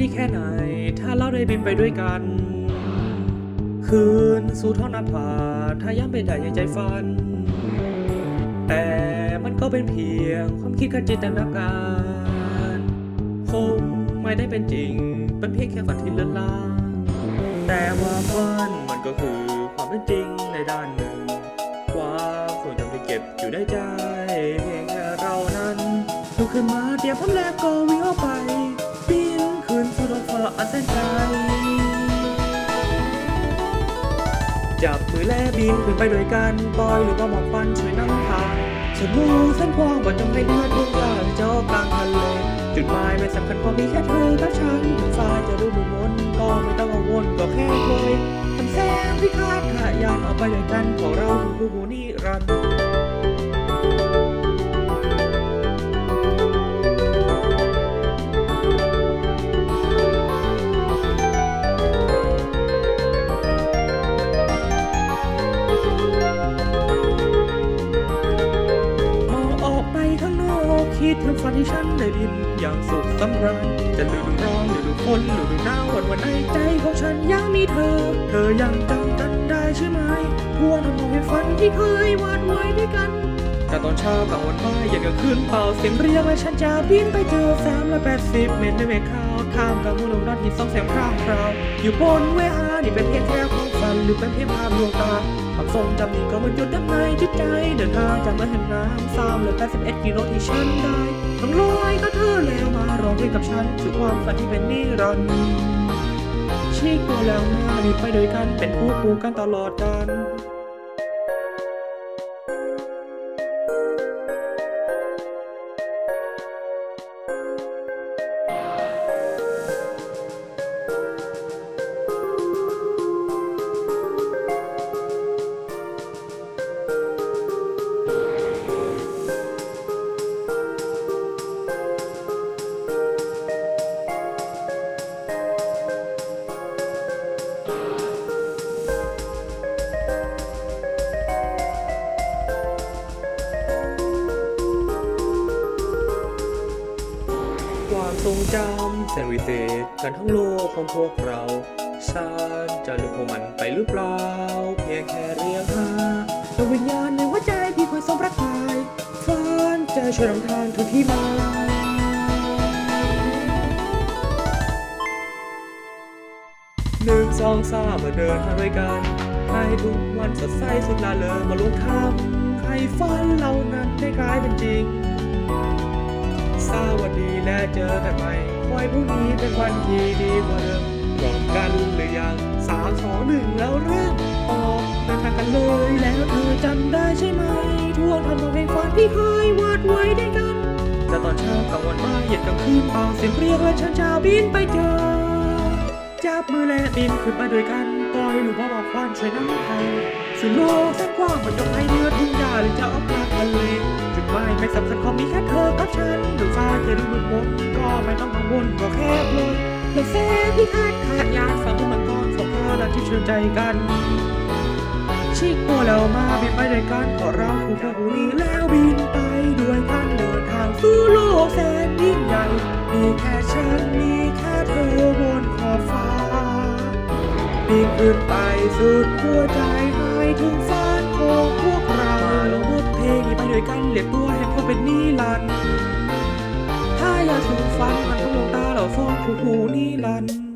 ดีแค่ไหน ถ้าเราได้บินไปด้วยกัน คืนสู่ท้องนภาถ้าย้ำเป็นได้ในใจฝัน แต่มันก็เป็นเพียงความคิดกับจินตนาการคงไม่ได้เป็นจริง เป็นเพียงแค่ฝันที่เลือนลางแต่ว่าฝันมันก็คือความเป็นจริงในด้านหนึ่งความทรงจำที่เก็บอยู่ในใจ เพียงแค่เรานั้นลุกขึ้นมาเตรียมพร้อมแล้วก็วิ่งออกไป จับมือและบินขึ้นไปด้วยกันปล่อยหรือว่าหมอกควันช่วยนำทางฉันรู้เส้นความบนจงให้เลือทุ่งหญ้าเจ้ากลางทะเลจุดหมายไม่สำคัญพอมีแค่เธอกับฉันถึงฟ้าจะรู้มุมมนก็ไม่ต้องกังวลก็แค่ปล่อยทำแสงที่คาดขายานออกไปด้วยกัน อกคิดถึงฝันที่ฉันได้ดิน อย่างสุขสำราญจะฤดูร้อนฤดูฝนฤดูหนาววันวันในใจของฉันยังมีเธอ เธอยังจำกันได้ใช่ไหมทวงทำนองให้ฝันที่เคยวาดไว้ด้วยกันแต่ตอนเช้ากลางวันบ่ายเย็นกลางคืนเป่าเสียงเรียกและฉันจะบินไปเจอสามร้อยแปดสิบเมตรในเมฆขาวข้ามกลางมุนรัฐที่สองแสงพร่างพราว อยู่บนเวหานี่เป็นเพียงแค่ นหรือเป็นเพียงภาพลวงตาความทรงจำนี้ก็มันหยุดด้านในจิตใจ เดินทางจากเมืองแห่งน้ำสามร้อยแปดสิบเอ็ดกิโลที่ฉันได้ทั้งลอยก็เธอแล้วมาร้องเพลงกับฉันสู่ความฝันที่เป็นนิรันดร์ชีกตัวแล้วหน้าดีไปด้วยกันเป็นคู่คู่กันตลอดกาล ทรงจำแสนวิเศษกันทั้งโลกของพวกเราฉันจะลืมพวกมันไปหรือเปล่า เพียงแค่เรียกหาดวงวิญญาณในหัวใจที่คอยส่งประกายฝันจะช่วยนำทางทุกที่มาหนึ่งสองสามมาเดินทางด้วยกันให้ทุกวันสดใสสุดลาเลอมาลุกทำให้ฝันเหล่านั้นได้กลายเป็นจริง สวัสดีและเจอกันใหม่คอยพรุ่งนี้เป็นวันที่ดีกว่าเดิมพร้อมกันหรือยังสามสองหนึ่งแล้วเริ่มออกเดินทางกันเลยแล้วเธอจำได้ใช่ไหมทวงทำนองเพลงฝันที่เคยวาดไว้ด้วยกันแต่ตอนเช้ากลางวันบ่ายเย็นกลางคืนเป่าเสียงเรียกและฉันจะบินไปเจอจับมือและบินขึ้นไปด้วยกันปล่อยหรือว่าบอกควันช่วยน้ำไทย โลกแสนกว้างมันยกให้เนื้อทุ่งหญ้าหรือจะออกกลางทะเลจุดหมายไม่สำคัญขอมีแค่เธอกับฉันหรือฟ้าจะดูมืดมนก็ไม่ต้องกังวลก็แค่ลมและแสงที่คาดขาดยานฝังมังกรสองเธอและที่เชื่อใจกันชิกตัวแล้วมาบินไปด้วยกันเพราะเราคู่คู่นี้แล้วบินไป บินขึ้นไปสุดหัวใจหายถึงฝันของพวกเราลงบทเพลงนี้ไปด้วยกันเรียกตัวให้พวกเป็นนิรันดร์ถ้าอยากถึงฝันมันต้องลงตาเราฟ้องคู่หูนิรันดร์